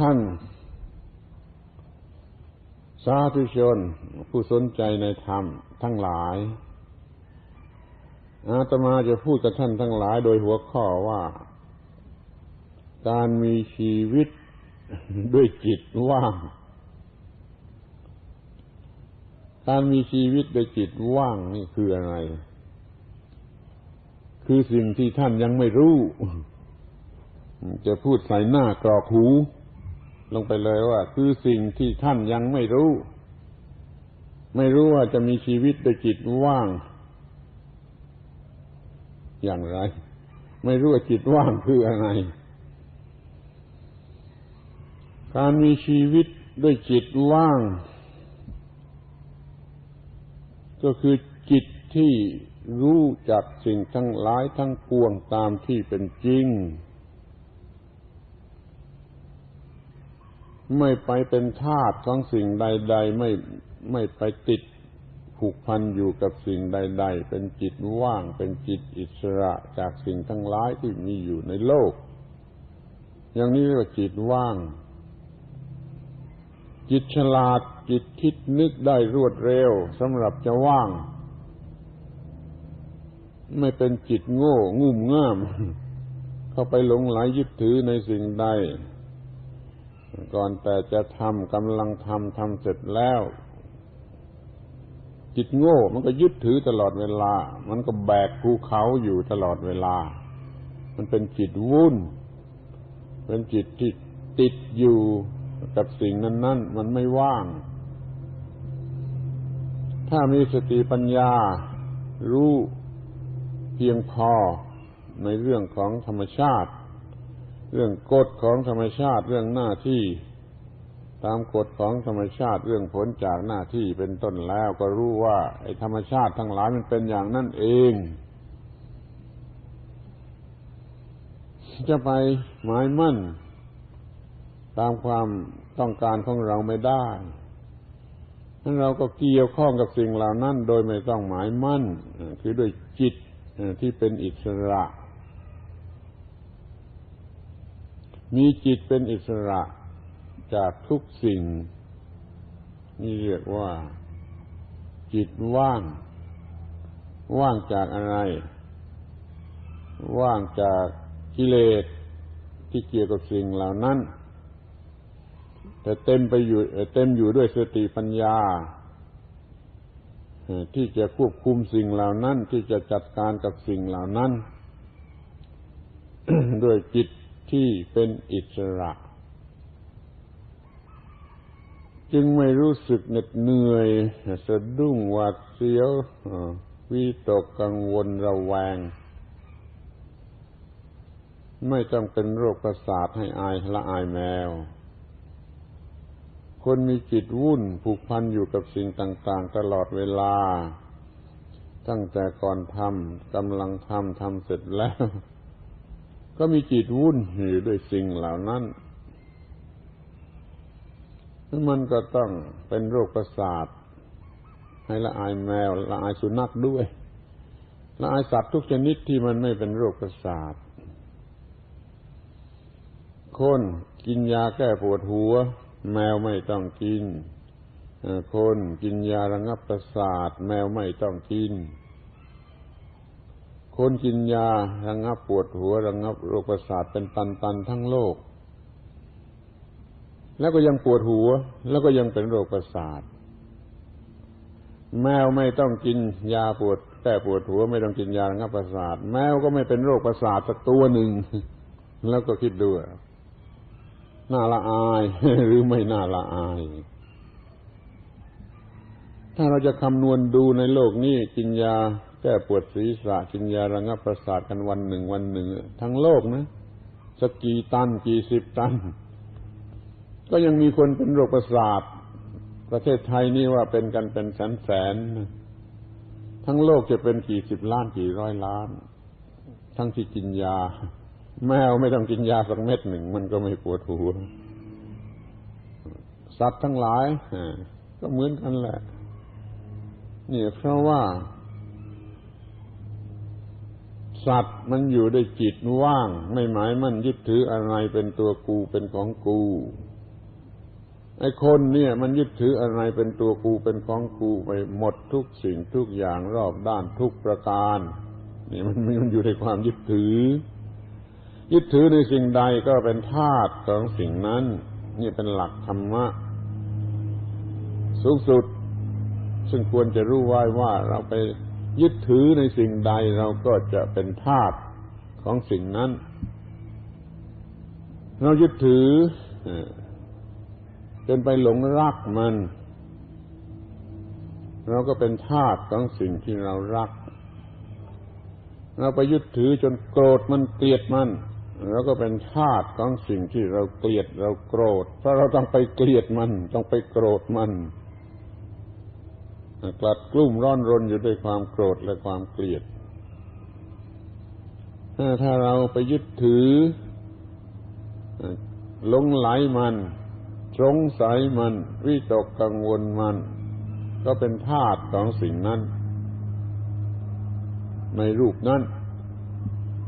ท่าน สาธุชน ผู้สนใจในธรรมทั้งหลาย อาตมาจะพูดกับท่านทั้งหลายโดยหัวข้อว่า การมีชีวิตด้วยจิตว่าง การมีชีวิตด้วยจิตว่างนี่คืออะไร คือสิ่งที่ท่านยังไม่รู้ จะพูดใส่หน้ากรอกหู ลงไปเลยว่า คือสิ่งที่ท่านยังไม่รู้ ไม่รู้ว่าจะมีชีวิตด้วยจิตว่าง อย่างไร ไม่รู้ว่าจิตว่างคืออะไร การมีชีวิตด้วยจิตว่าง ก็คือจิตที่รู้จักสิ่งทั้งหลายทั้งปวงตามที่เป็นจริง ไม่ไปเป็นทาสของสิ่งใด ๆ ไม่ไม่ไปติดผูกพันอยู่กับสิ่งใด ๆ เป็นจิตว่าง เป็นจิตอิสระจากสิ่งทั้งหลายที่มีอยู่ในโลก อย่างนี้เรียกว่าจิตว่าง จิตฉลาดจิตคิดนึกได้รวดเร็วสำหรับจะว่าง ไม่เป็นจิตโง่ งุ่มง่าม เข้าไปหลงไหลยึดถือในสิ่งใด ก่อนแต่จะทำกำลังทำทำเสร็จแล้ว จิตโง่ มันก็ยึดถือตลอดเวลา มันก็แบกภูเขาอยู่ตลอดเวลา มันเป็นจิตวุ่น เป็นจิตที่ติดอยู่กับสิ่งนั้น ๆ มันไม่ว่าง ถ้ามีสติปัญญา รู้เพียงพอในเรื่องของธรรมชาติ เรื่องกฎของธรรมชาติเรื่องหน้าที่ ตามกฎของธรรมชาติเรื่องผลจากหน้าที่เป็นต้นแล้วก็รู้ว่า ไอ้ธรรมชาติทั้งหลายมันเป็นอย่างนั่นเอง จะไปหมายมั่น ตามความต้องการของเราไม่ได้นั้นเราก็เกี่ยวข้องกับสิ่งเหล่านั้น โดยไม่ต้องหมายมั่น คือด้วยจิตที่เป็นอิสระ มีจิตเป็นอิสระจากทุกสิ่ง นี่เรียกว่า จิตว่าง ว่างจากอะไร ว่างจากกิเลสที่เกี่ยวกับสิ่งเหล่านั้น แต่เต็มไปอยู่เต็มอยู่ด้วยสติปัญญา ที่จะควบคุมสิ่งเหล่านั้น ที่จะจัดการกับสิ่งเหล่านั้น ด้วยจิต ที่เป็นอิสระ จึงไม่รู้สึกเหน็ดเหนื่อยสะดุ้งหวาดเสียววิตกกังวลระแวง ไม่ต้องเป็นโรคประสาทให้อายละอายแมว คนมีจิตวุ่นผูกพันอยู่กับสิ่งต่าง ๆ ตลอดเวลา ตั้งแต่ก่อนทำกำลังทำทำเสร็จแล้ว ก็มีจิตวุ่นอยู่ด้วยสิ่งเหล่านั้นมันก็ต้องเป็นโรคประสาท ให้ละอายแมว ละอายสุนัขด้วย ละอายสัตว์ทุกชนิดที่มันไม่เป็นโรคประสาท คนกินยาแก้ปวดหัว แมวไม่ต้องกิน คนกินยาระงับประสาท แมวไม่ต้องกิน คนกินยาระงับปวดหัวระงับโรคประสาทเป็นตันๆทั้งโลก แล้วก็ยังปวดหัว แล้วก็ยังเป็นโรคประสาท แมวไม่ต้องกินยาปวดแก้ปวดหัวไม่ต้องกินยาระงับประสาท แมวก็ไม่เป็นโรคประสาทสักตัวหนึ่ง แล้วก็คิดดูน่าละอาย หรือไม่น่าละอาย ถ้าเราจะคำนวณดูในโลกนี้กินยาแก้ปวดศีรษะกินยาระงับประสาทกันวันหนึ่งวันหนึ่ง ทั้งโลกนะสักกี่ตันกี่สิบตัน ก็ยังมีคนเป็นโรคประสาท ประเทศไทยนี่ว่าเป็นกันเป็นแสนแสนทั้งโลกจะเป็นกี่สิบล้านกี่ร้อยล้าน ทั้งที่กินยา แมวไม่ต้องกินยาสักเม็ดหนึ่ง มันก็ไม่ปวดหัวสัตว์ทั้งหลายก็เหมือนกันแหละ นี่เพราะว่า สัตว์มันอยู่ด้วยจิตว่าง ไม่หมายมั่นยึดถืออะไรเป็นตัวกูเป็นของกูไอ้คนเนี่ย มันยึดถืออะไรเป็นตัวกูเป็นของกูไปหมดทุกสิ่งทุกอย่างรอบด้านทุกประการนี่มันมันอยู่ในความยึดถือ ยึดถือในสิ่งใดก็เป็นธาตุของสิ่งนั้น นี่เป็นหลักธรรมะ สูงสุด ซึ่งควรจะรู้ไว้ว่าเราไปยึดถือในสิ่งใดเราก็จะเป็นทาสของสิ่งนั้น เรายึดถือจนไปหลงรักมัน เราก็เป็นทาสของสิ่งที่เรารัก เราไปยึดถือจนโกรธมันเกลียดมันเราก็เป็นทาสของสิ่งที่เราเกลียดเราโกรธ เพราะเราต้องไปเกลียดมัน ต้องไปโกรธมัน กลัดกลุ้มร้อนรนอยู่ด้วยความโกรธและความเกลียด ถ้าเราไปยึดถือหลงไหลมันสงสัยมันวิตกกังวลมัน ก็เป็นธาตุของสิ่งนั้น ในรูปนั้น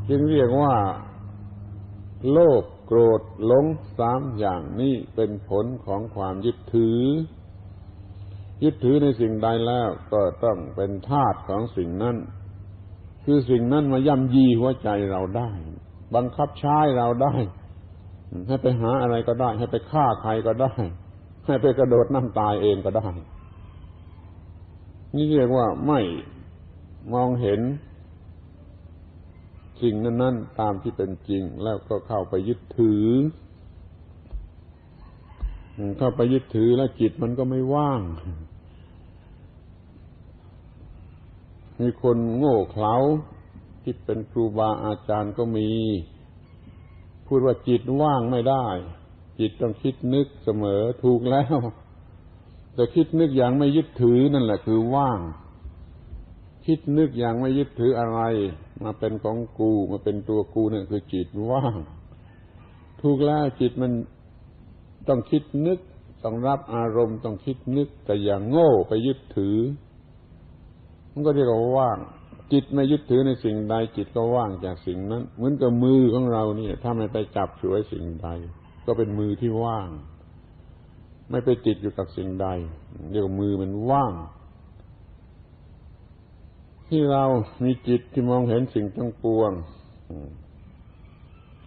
จึงเรียกว่า โลภโกรธหลงสามอย่างนี้เป็นผลของความยึดถือ ยึดถือในสิ่งใดแล้วก็ต้องเป็นทาสของสิ่งนั้น คือสิ่งนั้นมาย่ำยีหัวใจเราได้ บังคับใช้เราได้ ให้ไปหาอะไรก็ได้ ให้ไปฆ่าใครก็ได้ ให้ไปกระโดดน้ำตายเองก็ได้ นี่เรียกว่าไม่มองเห็นสิ่งนั้น ๆ ตามที่เป็นจริงแล้วก็เข้าไปยึดถือ เข้าไปยึดถือแล้วจิตมันก็ไม่ว่าง มีคนโง่เขลาที่เป็นครูบาอาจารย์ก็มี พูดว่าจิตว่างไม่ได้ จิตต้องคิดนึกเสมอถูกแล้ว แต่คิดนึกอย่างไม่ยึดถือนั่นแหละคือว่าง คิดนึกอย่างไม่ยึดถืออะไร มาเป็นของกูมาเป็นตัวกูนั่นคือจิตว่าง ถูกแล้วจิตมัน ต้องคิดนึก ต้องรับอารมณ์ ต้องคิดนึก แต่อย่างโง่ไปยึดถือ มันก็เรียกว่าว่าง จิตไม่ยึดถือในสิ่งใด จิตก็ว่างจากสิ่งนั้น เหมือนกับมือของเราเนี่ย ถ้าไม่ไปจับช่วยสิ่งใด ก็เป็นมือที่ว่าง ไม่ไปติดอยู่กับสิ่งใด เรียกว่ามือมันว่าง ที่เรามีจิตที่มองเห็นสิ่งทั้งปวง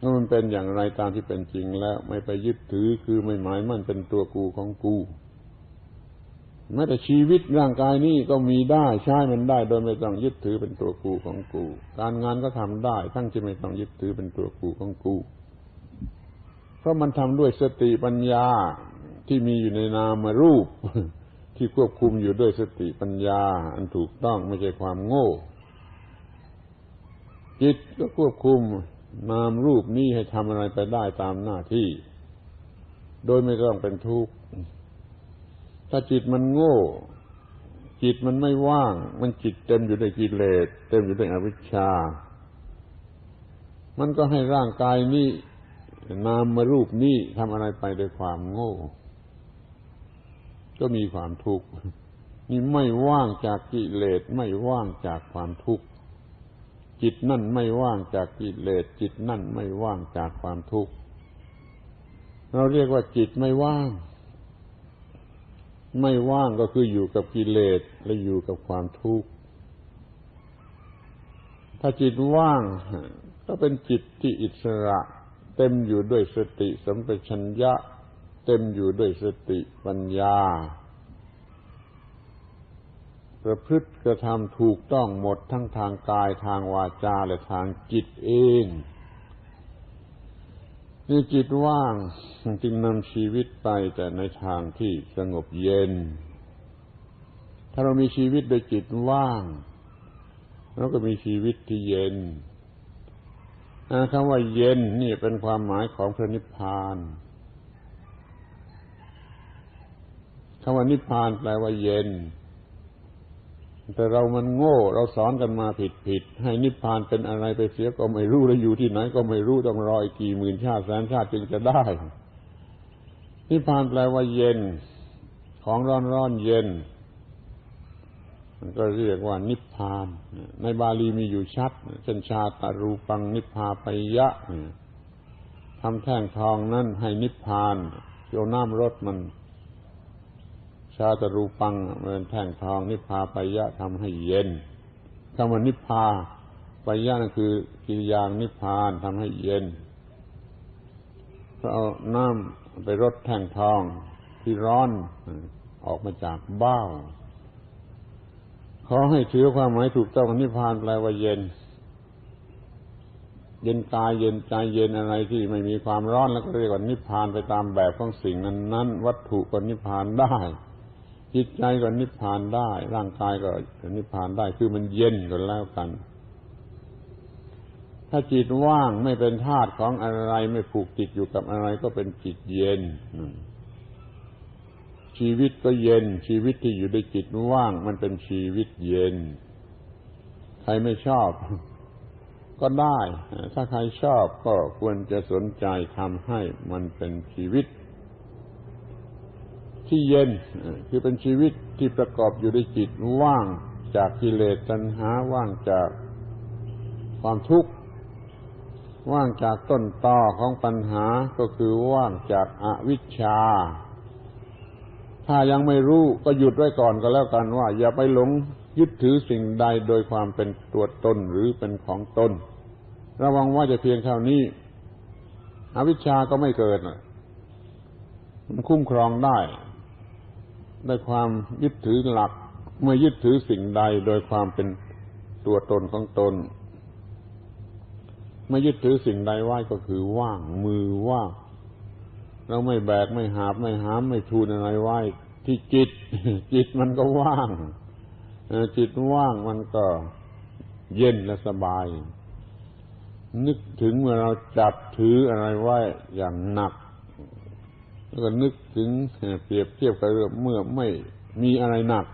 ถ้ามันเป็นอย่างไรตามที่เป็นจริงแล้ว ไม่ไปยึดถือคือไม่หมายมั่นเป็นตัวกูของกูแม้แต่ชีวิตร่างกายนี้ก็มีได้ใช้มันได้ โดยไม่ต้องยึดถือเป็นตัวกูของกู การงานก็ทำได้ ทั้งที่ไม่ต้องยึดถือเป็นตัวกูของกู เพราะมันทำด้วยสติปัญญาที่มีอยู่ในนามรูป ที่ควบคุมอยู่ด้วยสติปัญญา อันถูกต้องไม่ใช่ความโง่ จิตก็ควบคุม นามรูปนี้ให้ทำอะไรไปได้ตามหน้าที่ โดยไม่ต้องเป็นทุกข์ ถ้าจิตมันโง่ จิตมันไม่ว่าง มันจิตเต็มอยู่ด้วยกิเลสเต็มอยู่ด้วยอวิชชา มันก็ให้ร่างกายนี้นามมารูปนี้ทำอะไรไปด้วยความโง่ ก็มีความทุกข์นี่ไม่ว่างจากกิเลสไม่ว่างจากความทุกข์ จิตนั่นไม่ว่างจากกิเลสจิตนั่นไม่ว่างจากความทุกข์ เราเรียกว่าจิตไม่ว่าง ไม่ว่างก็คืออยู่กับกิเลสและอยู่กับความทุกข์ ถ้าจิตว่าง ก็เป็นจิตที่อิสระ เต็มอยู่ด้วยสติสัมปชัญญะ เต็มอยู่ด้วยสติปัญญา ประพฤติกระทำถูกต้องหมดทั้งทางกายทางวาจาและทางจิตเองนี่จิตว่างจึงนำชีวิตไปแต่ในทางที่สงบเย็น ถ้าเรามีชีวิตโดยจิตว่างเราก็มีชีวิตที่เย็นคำว่าเย็นนี่เป็นความหมายของพระนิพพานคำว่านิพพานแปลว่าเย็น แต่เรามันโง่ เราสอนกันมาผิดผิดให้นิพพานเป็นอะไรไปเสียก็ไม่รู้แล้วอยู่ที่ไหนก็ไม่รู้ต้องรออีกกี่หมื่นชาติแสนชาติจึงจะได้ นิพพานแปลว่าเย็น ของร้อนร้อนเย็น มันก็เรียกว่า นิพพาน ในบาลีมีอยู่ชัดเช่นชาตารูปังนิพพาปยะทำแท่งทองนั่นให้นิพพานโยน้ำรถมัน ชาตรูปังเป็นแท่งทองนิพพาปยะทำให้เย็นคำว่านิพพาปยะนั่นคือกิริยานิพพานทำให้เย็นก็เอาน้ำไปรดแท่งทองที่ร้อนออกมาจากเบ้าขอให้ถือความหมายถูกต้องนิพพานแปลว่าเย็น เย็นกายเย็นใจเย็นอะไรที่ไม่มีความร้อนแล้วก็เรียกว่านิพพานไปตามแบบของสิ่งนั้นนั้นวัตถุก็นิพพานได้ จิตใจก็นิพพานได้ ร่างกายก็นิพพานได้ คือมันเย็นก็แล้วกัน ถ้าจิตว่างไม่เป็นธาตุของอะไรไม่ผูกติดอยู่กับอะไรก็เป็นจิตเย็นชีวิตก็เย็น ชีวิตที่อยู่ในจิตว่าง มันเป็นชีวิตเย็น ใครไม่ชอบ ก็ได้ ถ้าใครชอบก็ควรจะสนใจทำให้มันเป็นชีวิต ที่เย็น คือเป็นชีวิตที่ประกอบอยู่ในจิตว่างจากกิเลสตัณหาว่างจากความทุกข์ ว่างจากต้นตอของปัญหาก็คือว่างจากอาวิชชา ถ้ายังไม่รู้ก็หยุดไว้ก่อนก็แล้วกันว่า อย่าไปหลงยึดถือสิ่งใดโดยความเป็นตัวตนหรือเป็นของตน ระวังว่าจะเพียงเท่านี้ อวิชชาก็ไม่เกิดมันคุ้มครองได้ ด้วยความยึดถือหลัก เมื่อยึดถือสิ่งใดโดยความเป็นตัวตนของตนไม่ยึดถือสิ่งใดไว้ก็คือว่างมือว่างเราไม่แบกไม่หาบไม่หามไม่ทูนอะไรไว้ ที่จิต จิตมันก็ว่างจิตว่างมันก็เย็นและสบาย นึกถึงเมื่อเราจับถืออะไรไว้อย่างหนัก แล้วก็นึกถึงเปรียบเทียบกับเมื่อไม่มีอะไรหนัก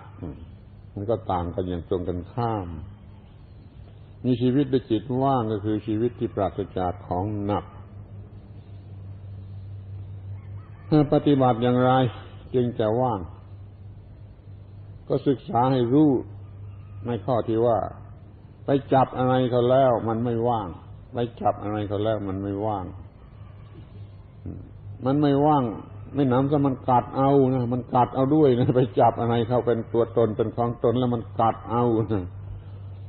มันก็ต่างกันอย่างตรงกันข้าม มีชีวิตด้วยจิตว่างก็คือชีวิตที่ปราศจากของหนักปฏิบัติอย่างไร จึงจะว่าง ก็ศึกษาให้รู้ในข้อที่ว่า ไปจับอะไรเขาแล้ว มันไม่ว่าง ไปจับอะไรเขาแล้ว มันไม่ว่าง มันไม่ว่างไม่น้ำจะมันกัดเอานะมันกัดเอาด้วยนะไปจับอะไรเขาเป็นตัวตนเป็นของตนแล้วมันกัดเอานะ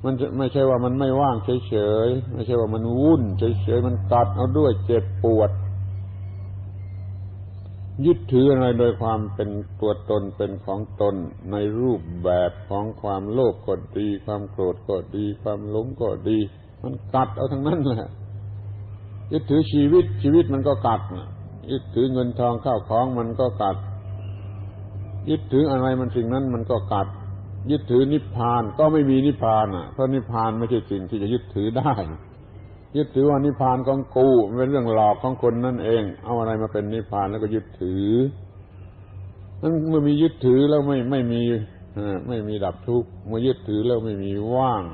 มันไม่ใช่ว่ามันไม่ว่างเฉยๆไม่ใช่ว่ามันวุ่นเฉยๆมันกัดเอาด้วยเจ็บปวด ยึดถืออะไรโดยความเป็นตัวตนเป็นของตน ในรูปแบบของความโลภก็ดี ความโกรธก็ดี ความหลงก็ดี มันกัดเอาทั้งนั้นแหละยึดถือชีวิตชีวิตมันก็กัด ยึดถือเงินทองข้าวของมันก็กัด ยึดถืออะไรมันสิ่งนั้นมันก็กัด ยึดถือนิพพานก็ไม่มีนิพพานอะเพราะนิพพานไม่ใช่สิ่งที่จะยึดถือได้ ยึดถือว่านิพพานของกูเป็นเรื่องหลอกของคนนั่นเอง เอาอะไรมาเป็นนิพพานแล้วก็ยึดถือนั้นเมื่อมียึดถือแล้วไม่ไม่มีไม่มีดับทุกข์เมื่อยึดถือแล้วไม่มีว่าง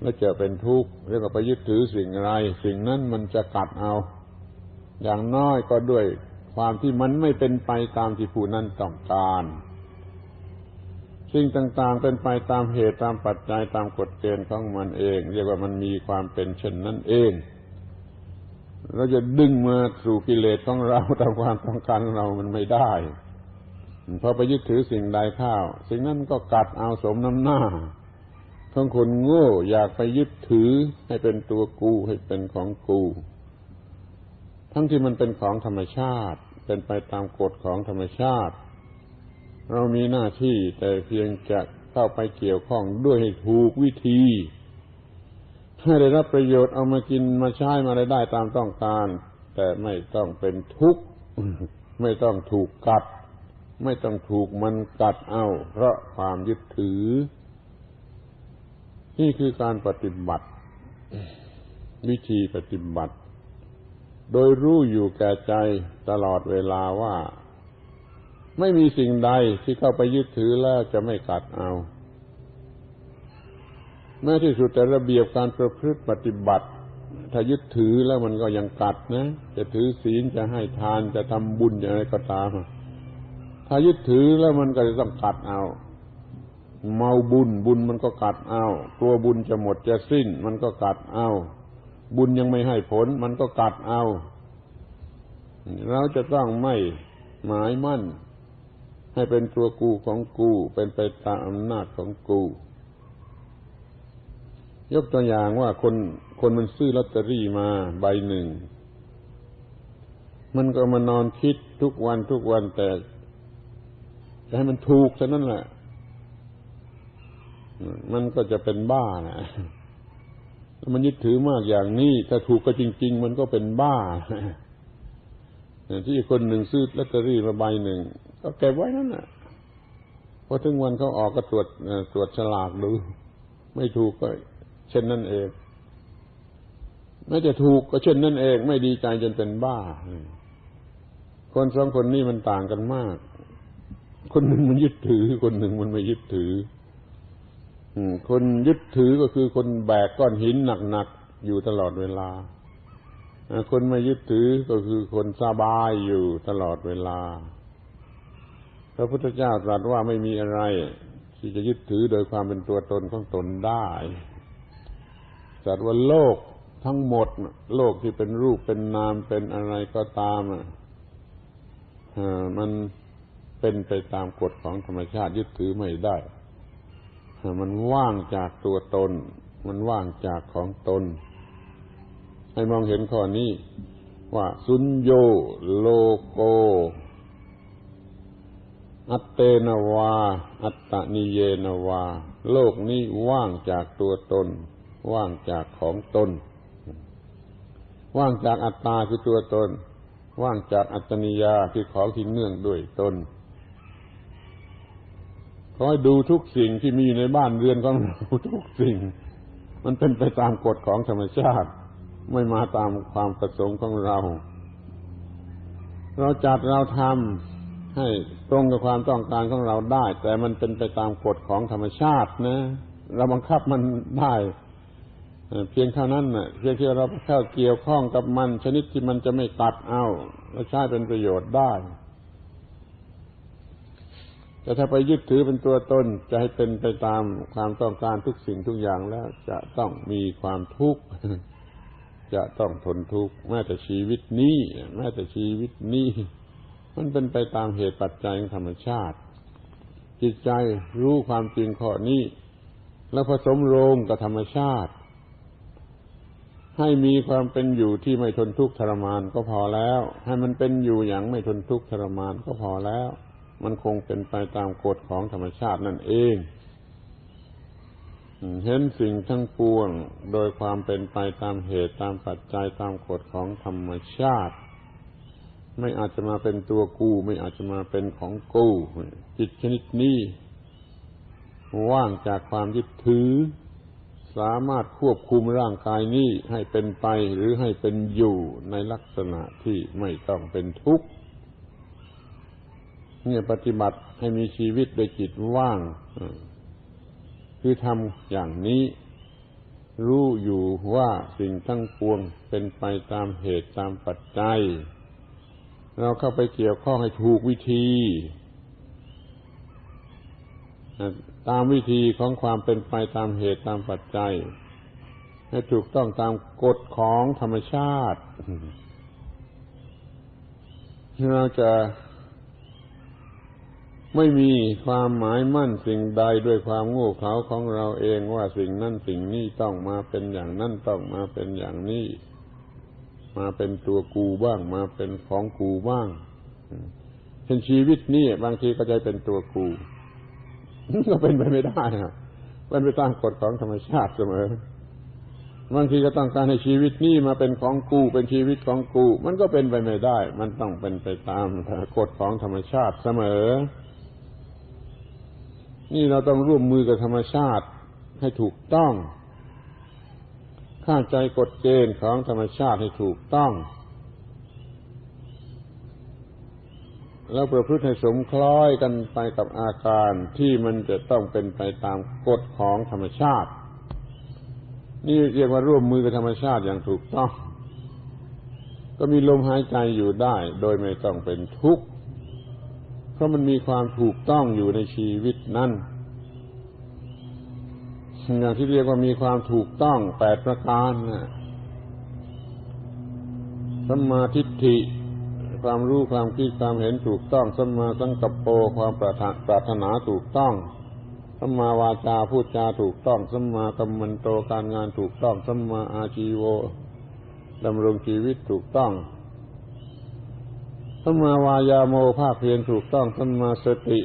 แล้วจะเป็นทุกข์เรียกว่าไปยึดถือสิ่งอะไร สิ่งนั้นมันจะกัดเอา อย่างน้อยก็ด้วยความที่มันไม่เป็นไปตามที่ผู้นั้นต้องการ สิ่งต่างๆเป็นไปตามเหตุตามปัจจัยตามกฎเกณฑ์ของมันเอง เรียกว่ามันมีความเป็นเช่นนั้นเอง เราจะดึงมาสู่กิเลสของเราตามความต้องการของเรามันไม่ได้พอไปยึดถือสิ่งใดข้าว สิ่งนั้นก็กัดเอาสมน้ำหน้าทั้งคนโง่อยากไปยึดถือให้เป็นตัวกูให้เป็นของกู ทั้งที่มันเป็นของธรรมชาติ เป็นไปตามกฎของธรรมชาติ เรามีหน้าที่แต่เพียงจะเข้าไปเกี่ยวข้องด้วยให้ถูกวิธีให้ได้รับประโยชน์เอามากินมาใช้มาได้ได้ตามต้องการ แต่ไม่ต้องเป็นทุกข์ไม่ต้องถูกกัด ไม่ต้องถูกมันกัดเอา เพราะความยึดถือ นี่คือการปฏิบัติ วิธีปฏิบัติ โดยรู้อยู่แก่ใจตลอดเวลาว่า ไม่มีสิ่งใดที่เข้าไปยึดถือแล้วจะไม่กัดเอา แม้ที่สุดแต่ระเบียบการประพฤติปฏิบัติ ถ้ายึดถือแล้วมันก็ยังกัดนะ จะถือศีลจะให้ทานจะทำบุญอย่างไรก็ตาม ถ้ายึดถือแล้วมันก็จะต้องกัดเอาเมาบุญบุญมันก็กัดเอา กลัวบุญจะหมดจะสิ้น มันก็กัดเอา บุญยังไม่ให้ผล มันก็กัดเอา เราจะต้องไม่หมายมั่น ให้เป็นตัวกูของกู เป็นไปตามอำนาจของกู ยกตัวอย่างว่าคนคนมันซื้อลอตเตอรี่มาใบหนึ่ง มันก็มานอนคิดทุกวันทุกวันแต่จะให้มันถูกเท่านั้นแหละ มันก็จะเป็นบ้านะ มันยึดถือมากอย่างนี้ ถ้าถูกก็จริง ๆ มันก็เป็นบ้า ที่คนหนึ่งซื้อลอตเตอรี่มาใบหนึ่ง ก็เก็บไว้นั่นแหละพอถึงวันเขาออกก็ตรวจตรวจฉลากดู ไม่ถูกก็ เช่นนั่นเองแม้จะถูกก็เช่นนั่นเอง ไม่ดีใจจนเป็นบ้า คนสองคนนี้มันต่างกันมาก คนหนึ่งมันยึดถือ คนหนึ่งมันไม่ยึดถือ คนยึดถือก็คือคนแบกก้อนหินหนักๆอยู่ตลอดเวลา คนไม่ยึดถือก็คือคนสบายอยู่ตลอดเวลา พระพุทธเจ้าตรัสว่าไม่มีอะไร ที่จะยึดถือโดยความเป็นตัวตนของตนได้ตรัสว่าโลกทั้งหมด โลกที่เป็นรูปเป็นนามเป็นอะไรก็ตามมันเป็นไปตามกฎของธรรมชาติยึดถือไม่ได้ มันว่างจากตัวตน มันว่างจากของตน ให้มองเห็นข้อนี้ ว่าสุญโยโลโก อัตเตนวา อัตตนิเยนวา โลกนี้ว่างจากตัวตน ว่างจากของตน ว่างจากอัตตาคือตัวตน ว่างจากอัตตนิยาคือของที่เนื่องด้วยตน ขอให้ดูทุกสิ่งที่มีในบ้านเรือนของเราทุกสิ่ง มันเป็นไปตามกฎของธรรมชาติ ไม่มาตามความประสงค์ของเรา เราจัดเราทำให้ตรงกับความต้องการของเราได้ แต่มันเป็นไปตามกฎของธรรมชาตินะ เราบังคับมันได้เพียงเท่านั้นเพียงที่เราเข้าเกี่ยวข้องกับมันชนิดที่มันจะไม่ตัดเอาและใช้เป็นประโยชน์ได้ แต่ถ้าไปยึดถือเป็นตัวตนจะให้เป็นไปตามความต้องการทุกสิ่งทุกอย่างแล้วจะต้องมีความทุกข์จะต้องทนทุกข์แม้แต่ชีวิตนี้แม้แต่ชีวิตนี้มันเป็นไปตามเหตุปัจจัยของธรรมชาติ จิตใจรู้ความจริงข้อนี้ แล้วผสมโรงกับธรรมชาติ ให้มีความเป็นอยู่ที่ไม่ทนทุกข์ทรมานก็พอแล้ว ให้มันเป็นอยู่อย่างไม่ทนทุกข์ทรมานก็พอแล้ว มันคงเป็นไปตามกฎของธรรมชาตินั่นเองเห็นสิ่งทั้งปวงโดยความเป็นไปตามเหตุตามปัจจัยตามกฎของธรรมชาติ ไม่อาจจะมาเป็นตัวกู ไม่อาจจะมาเป็นของกูจิตชนิดนี้ ว่างจากความยึดถือ สามารถควบคุมร่างกายนี้ให้เป็นไปหรือให้เป็นอยู่ในลักษณะที่ไม่ต้องเป็นทุกข์ นี่ยปฏิบัติให้มีชีวิตโดยจิตว่าง คือทำอย่างนี้ รู้อยู่ว่าสิ่งทั้งปวงเป็นไปตามเหตุตามปัจจัย เราเข้าไปเกี่ยวข้องให้ถูกวิธี ตามวิธีของความเป็นไปตามเหตุตามปัจจัย ให้ถูกต้องตามกฎของธรรมชาติเราจะ ไม่มีความหมายมั่นสิ่งใดด้วยความโง่เขลาของเราเองว่าสิ่งนั้นสิ่งนี้ต้องมาเป็นอย่างนั้นต้องมาเป็นอย่างนี้ มาเป็นตัวกูบ้าง มาเป็นของกูบ้างเห็นชีวิตนี้บางทีก็จะเป็นตัวกูก็เป็นไปไม่ได้ครับเป็นไปตามกฎของธรรมชาติเสมอบางทีก็ต้องการให้ชีวิตนี้มาเป็นของกูเป็นชีวิตของกู มันก็เป็นไปไม่ได้ มันต้องเป็นไปตามกฎของธรรมชาติเสมอ นี่เราต้องร่วมมือกับธรรมชาติให้ถูกต้องข้าใจกฎเกณฑ์ของธรรมชาติให้ถูกต้อง แล้วประพฤติให้สมคล้อยกันไปกับอาการที่มันจะต้องเป็นไปตามกฎของธรรมชาติ นี่เรียกว่าร่วมมือกับธรรมชาติอย่างถูกต้อง ก็มีลมหายใจอยู่ได้ โดยไม่ต้องเป็นทุกข์ ราะมันมีความถูกต้องอยู่ในชีวิตนั้นอย่างที่เรียกว่ามีความถูกต้องแปดประการนะสัมมาทิฏฐิ ความรู้ความคิดความเห็นถูกต้องสัมมาสังกัปโปความปรารถนาถูกต้องสัมมาวาจาพูดจาถูกต้องสัมมากัมมันโตการงานถูกต้องสัมมาอาชีโวดำรงชีวิตถูกต้อง สมาวายาโมภาคเพียรถูกต้องสมาสติ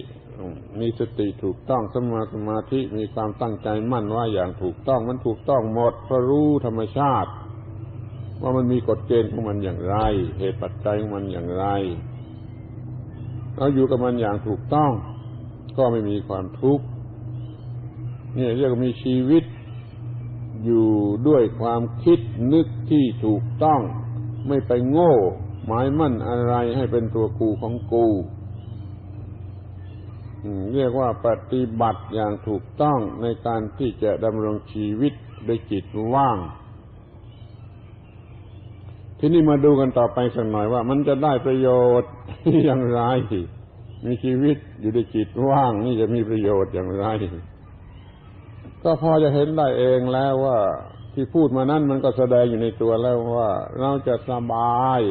มีสติถูกต้องสมาสมาธิมีความตั้งใจมั่นว่าอย่างถูกต้องมันถูกต้องหมดเพราะรู้ธรรมชาติ ว่ามันมีกฎเกณฑ์ของมันอย่างไร เหตุปัจจัยของมันอย่างไรเราอยู่กับมันอย่างถูกต้อง ก็ไม่มีความทุกข์นี่เรียกว่ามีชีวิต อยู่ด้วยความคิดนึกที่ถูกต้อง ไม่ไปโง่ หมายมั่นอะไรให้เป็นตัวกูของกูเรียกว่าปฏิบัติอย่างถูกต้องในการที่จะดำรงชีวิตด้วยจิตว่าง ทีนี้มาดูกันต่อไปสักหน่อยว่า มันจะได้ประโยชน์อย่างไร มีชีวิตอยู่ด้วยจิตว่าง นี่จะมีประโยชน์อย่างไร ก็พอจะเห็นได้เองแล้วว่าที่พูดมานั้นมันก็แสดงอยู่ในตัวแล้วว่า เราจะสบาย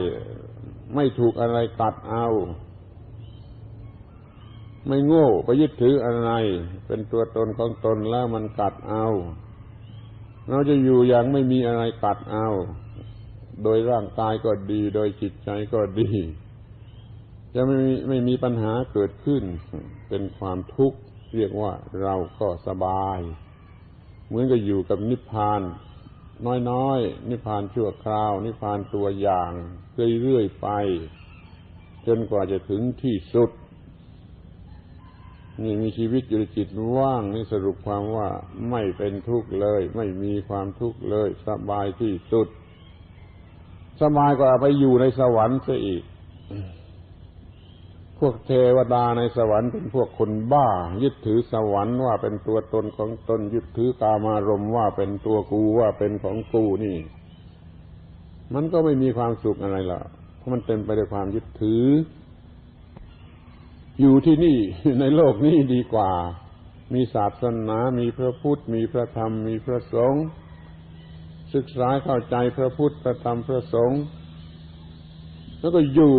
ไม่ถูกอะไรตัดเอา ไม่โง่ไปยึดถืออะไร เป็นตัวตนของตนแล้วมันกัดเอา เราจะอยู่อย่างไม่มีอะไรกัดเอา โดยร่างกายก็ดี โดยจิตใจก็ดี จะไม่มีไม่มีปัญหาเกิดขึ้น เป็นความทุกข์เรียกว่าเราก็สบาย เหมือนกับอยู่กับนิพพาน น้อยๆ นิพพานชั่วคราว นิพพานตัวอย่างเรื่อยๆไป จนกว่าจะถึงที่สุด นี่มีชีวิตอยู่ในจิตว่างนี่สรุปความว่าไม่เป็นทุกข์เลย ไม่มีความทุกข์เลย สบายที่สุด สบายกว่าไปอยู่ในสวรรค์ซะอีก พวกเทวดาในสวรรค์เป็นพวกคนบ้า ยึดถือสวรรค์ว่าเป็นตัวตนของตนยึดถือกามารมว่าเป็นตัวกูว่าเป็นของกูนี่ มันก็ไม่มีความสุขอะไรล่ะ เพราะมันเต็มไปด้วยความยึดถือ อยู่ที่นี่ในโลกนี้ดีกว่า มีศาสนา มีพระพุทธ มีพระธรรม มีพระสงฆ์ศึกษาเข้าใจพระพุทธพระธรรมพระสงฆ์ แล้วก็อยู่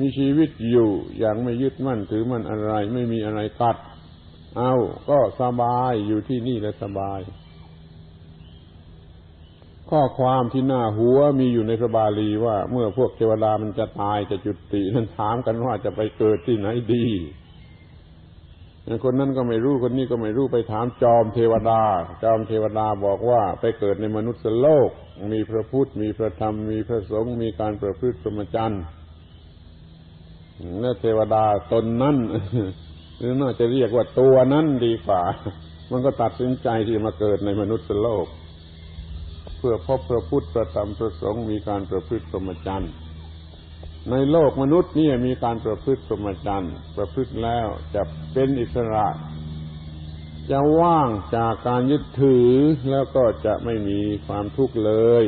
มีชีวิตอยู่อย่างไม่ยึดมั่นถือมั่นอะไร ไม่มีอะไรตัด เอาก็สบายอยู่ที่นี่และสบาย ข้อความที่หน้าหัวมีอยู่ในพระบาลีว่า เมื่อพวกเทวดามันจะตายจะจุตินั้นถามกันว่าจะไปเกิดที่ไหนดี คนนั้นก็ไม่รู้คนนี้ก็ไม่รู้ไปถามจอมเทวดา จอมเทวดาบอกว่าไปเกิดในมนุษย์โลก มีพระพุทธมีพระธรรมมีพระสงฆ์มีการประพฤติสมจันแล้วเทวดาตนนั้นหรือน่าจะเรียกว่าตัวนั้นดีกว่า มันก็ตัดสินใจที่มาเกิดในมนุษย์โลก เพื่อพบพระพุทธประธรรมประสงค์มีการประพฤติสมจันทร์ ในโลกมนุษย์นี่มีการประพฤติสมจันทร์ประพฤติแล้วจะเป็นอิสระ จะว่างจากการยึดถือแล้วก็จะไม่มีความทุกข์เลย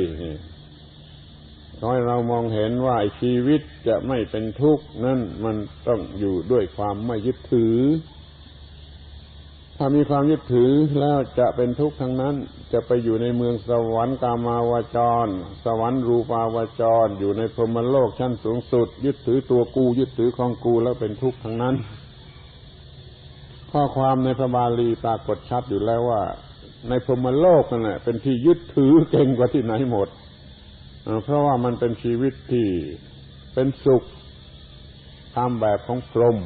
ขอให้เรามองเห็นว่าชีวิตจะไม่เป็นทุกข์นั่นมันต้องอยู่ด้วยความไม่ยึดถือ ถ้ามีความยึดถือแล้วจะเป็นทุกข์ทั้งนั้น จะไปอยู่ในเมืองสวรรค์กามาวจร สวรรค์รูปาวจร อยู่ในพรหมโลกชั้นสูงสุด ยึดถือตัวกู ยึดถือของกูแล้วเป็นทุกข์ทั้งนั้น ข้อความในพระบาลีปรากฏชัดอยู่แล้วว่า ในพรหมโลกนั่นแหละเป็นที่ยึดถือเก่งกว่าที่ไหนหมด เพราะว่ามันเป็นชีวิตที่เป็นสุขตามแบบของพรหม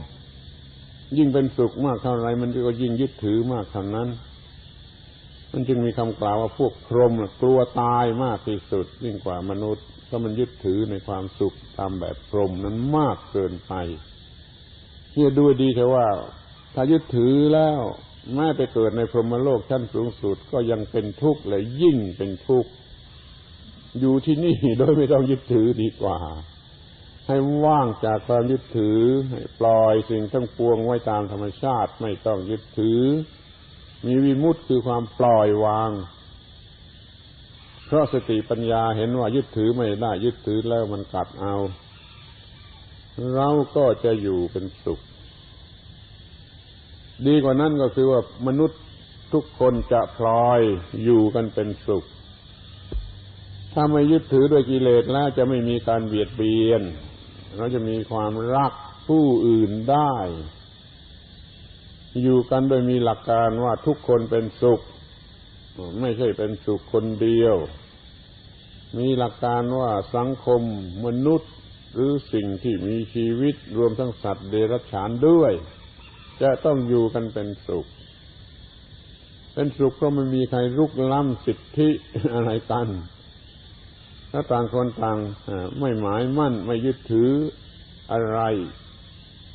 ยิ่งเป็นสุขมากเท่าไรมันก็ยิ่งยึดถือมากเท่านั้น มันจึงมีคำกล่าวว่าพวกพรหมกลัวตายมากที่สุด ยิ่งกว่ามนุษย์เพราะมันยึดถือในความสุขตามแบบพรหมนั้นมากเกินไปเนี่ยดูดีแต่ว่า ถ้ายึดถือแล้วแม้ไปเกิดในพรหมโลกชั้นสูงสุดก็ยังเป็นทุกข์และยิ่งเป็นทุกข์อยู่ที่นี่โดยไม่ต้องยึดถือดีกว่า ให้ว่างจากความยึดถือให้ปล่อยสิ่งทั้งปวงไว้ตามธรรมชาติไม่ต้องยึดถือ มีวิมุตต์คือความปล่อยวาง เพราะสติปัญญาเห็นว่ายึดถือไม่ได้ยึดถือแล้วมันกัดเอา เราก็จะอยู่เป็นสุข ดีกว่านั้นก็คือว่ามนุษย์ทุกคนจะพลอยอยู่กันเป็นสุขถ้าไม่ยึดถือด้วยกิเลสแล้วจะไม่มีการเบียดเบียน เราจะมีความรักผู้อื่นได้ อยู่กันโดยมีหลักการว่าทุกคนเป็นสุข ไม่ใช่เป็นสุขคนเดียว มีหลักการว่าสังคมมนุษย์หรือสิ่งที่มีชีวิตรวมทั้งสัตว์เดรัจฉานด้วย จะต้องอยู่กันเป็นสุข เป็นสุขเพราะไม่มีใครรุกล้ำสิทธิอะไรกัน ถ้าต่างคนต่างไม่หมายมั่นไม่ยึดถืออะไร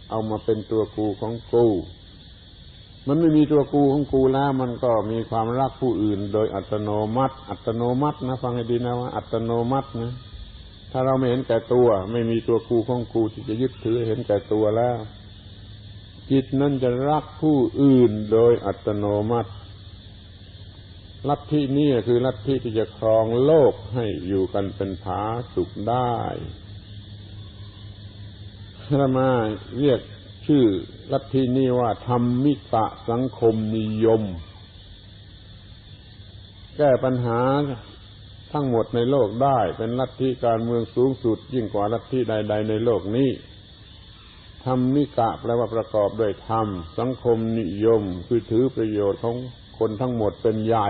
เอามาเป็นตัวกูของกูมันไม่มีตัวกูของกูแล้วมันก็มีความรักผู้อื่น โดยอัตโนมัติ อัตโนมัตินะฟังให้ดีนะว่าอัตโนมัตินะถ้าเราไม่เห็นแก่ตัว ไม่มีตัวกูของกูที่จะยึดถือเห็นแก่ตัวแล้ว จิตนั้นจะรักผู้อื่นโดยอัตโนมัติ ลัทธินี้คือลัทธิที่จะครองโลกให้อยู่กันเป็นผาสุขได้ถ้ามาเรียกชื่อลัทธินี้ว่าธรรมิกะสังคมนิยม แก้ปัญหาทั้งหมดในโลกได้ เป็นลัทธิการเมืองสูงสุด ยิ่งกว่าลัทธิใด ๆ ในโลกนี้ธรรมิกะแปลว่าประกอบด้วยธรรม สังคมนิยม คือถือประโยชน์ของ คนทั้งหมดเป็นใหญ่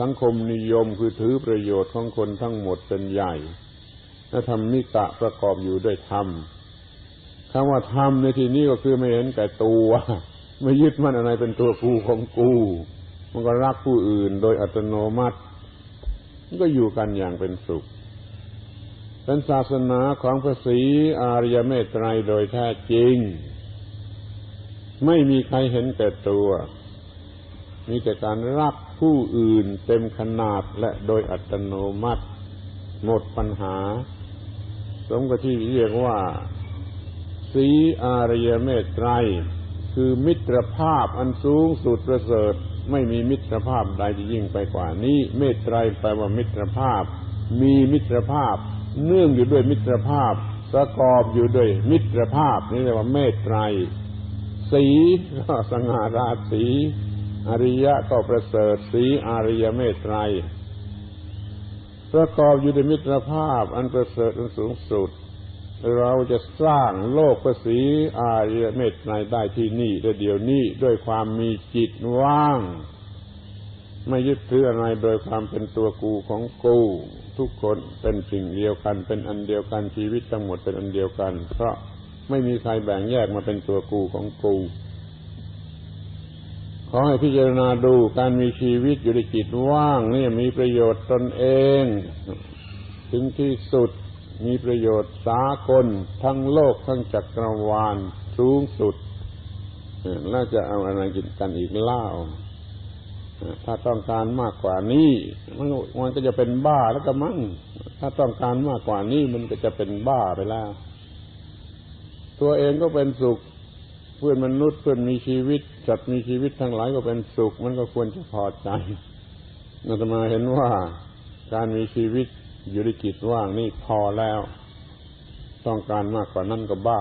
สังคมนิยมคือถือประโยชน์ของคนทั้งหมดเป็นใหญ่และธรรมิกะประกอบอยู่ด้วยธรรมคำว่าธรรมในที่นี้ก็คือไม่เห็นแก่ตัวไม่ยึดมั่นอะไรเป็นตัวกูของกู มันก็รักผู้อื่นโดยอัตโนมัติมันก็อยู่กันอย่างเป็นสุข เป็นศาสนาของพระศรีอารยเมตไตรโดยแท้จริง ไม่มีใครเห็นแก่ตัว มีแต่การรักผู้อื่นเต็มขนาดและโดยอัตโนมัติหมดปัญหา สมกับที่เรียกว่า สีอารยเมตไตร คือมิตรภาพอันสูงสุดประเสริฐไม่มีมิตรภาพใดที่ยิ่งไปกว่านี้ เมตไตรแปลว่ามิตรภาพ มีมิตรภาพ เนื่องอยู่ด้วยมิตรภาพ ประกอบอยู่ด้วยมิตรภาพ นี่เรียกว่าเมตไตร สีก็สง่าราศี อริยะก็ประเสริฐสีอารยเมตไตรประกอบอยู่ด้วยมิตรภาพอันประเสริฐอันสูงสุด เราจะสร้างโลกประสีอารยเมตในได้ที่นี่ด้วยเดี๋ยวนี้ด้วยความมีจิตว่าง ไม่ยึดถืออะไรโดยความเป็นตัวกูของกู ทุกคนเป็นสิ่งเดียวกัน เป็นอันเดียวกันชีวิตทั้งหมดเป็นอันเดียวกัน เพราะไม่มีใครแบ่งแยกมาเป็นตัวกูของกู ขอให้พิจารณาดูการมีชีวิตอยู่ในจิตว่างนี่มีประโยชน์ตนเอง ถึงที่สุดมีประโยชน์สากล ทั้งโลกทั้งจักรวาลสูงสุดแล้วจะเอาอะไรกินกันอีกเล่าถ้าต้องการมากกว่านี้มันมันก็จะเป็นบ้าแล้วก็มั่งถ้าต้องการมากกว่านี้มันก็จะเป็นบ้าไปแล้ว ตัวเองก็เป็นสุข เพื่อนมนุษย์เพื่อนมีชีวิตจัดมีชีวิตทั้งหลายก็เป็นสุข มันก็ควรจะพอใจนาตมาเห็นว่าการมีชีวิตอยู่ในจิตว่างนี่พอแล้ว ต้องการมากกว่านั้นก็บ้า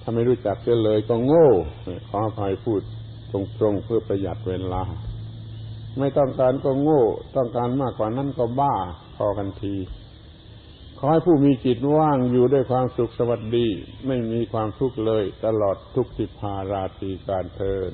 ถ้าไม่รู้จักเสียเลยก็โง่ขออภัยพูดตรงๆเพื่อประหยัดเวลา ไม่ต้องการก็โง่ ต้องการมากกว่านั้นก็บ้า พอกันที ขอให้ผู้มีจิตว่างอยู่ด้วยความสุขสวัสดี ไม่มีความทุกข์เลยตลอดทุกสิภาราตีการเทิน